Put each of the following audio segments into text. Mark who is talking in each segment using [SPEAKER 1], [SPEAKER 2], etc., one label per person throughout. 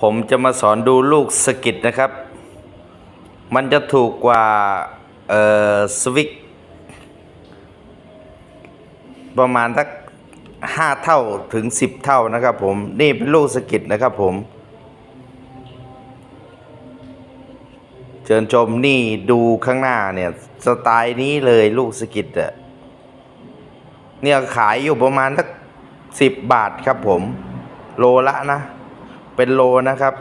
[SPEAKER 1] ผมจะมาสอนดูลูกสกิดนะครับ มันจะถูกกว่าเอ่อสวิกประมาณสักห้าเท่าถึงสิบเท่านะครับผม นี่เป็นลูกสกิดนะครับผม เชิญชมนี่ดูข้างหน้าเนี่ย สไตล์นี้เลยลูกสกิดอะเนี่ยขายอยู่ประมาณสักสิบบาทครับผม โลละนะ เป็นโลนะครับ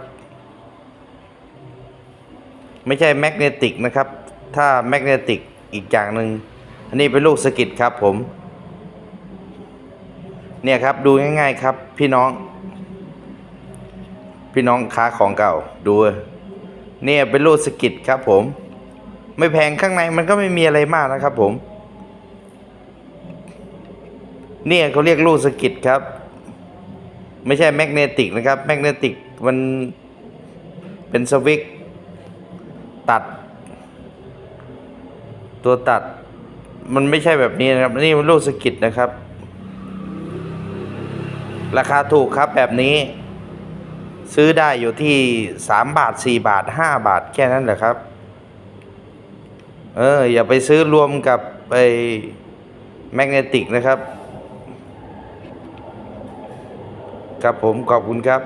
[SPEAKER 1] ไม่ใช่แมกเนติกนะครับ ถ้าแมกเนติกอีกอย่างหนึ่งอันนี้เป็นลูกสกิดครับผม เนี่ยครับดูง่าย ๆครับ พี่น้อง พี่น้องค้าของเก่าดู เนี่ยเป็นลูกสกิดครับผม ไม่แพงข้างในมันก็ไม่มีอะไรมากนะครับผม เนี่ยเขาเรียกลูกสกิดครับ ไม่ใช่แมกเนติกนะครับแมกเนติกมันเป็นสวิกตัด ตัวตัดมันไม่ใช่แบบนี้นะครับ นี่มันลูกสกิดนะครับ ราคาถูกครับแบบนี้ ซื้อได้อยู่ที่สามบาทสี่บาทห้าบาทแค่นั้นแหละครับ เออ อย่าไปซื้อรวมกับไปแมกเนติกนะครับ ครับผมขอบคุณครับ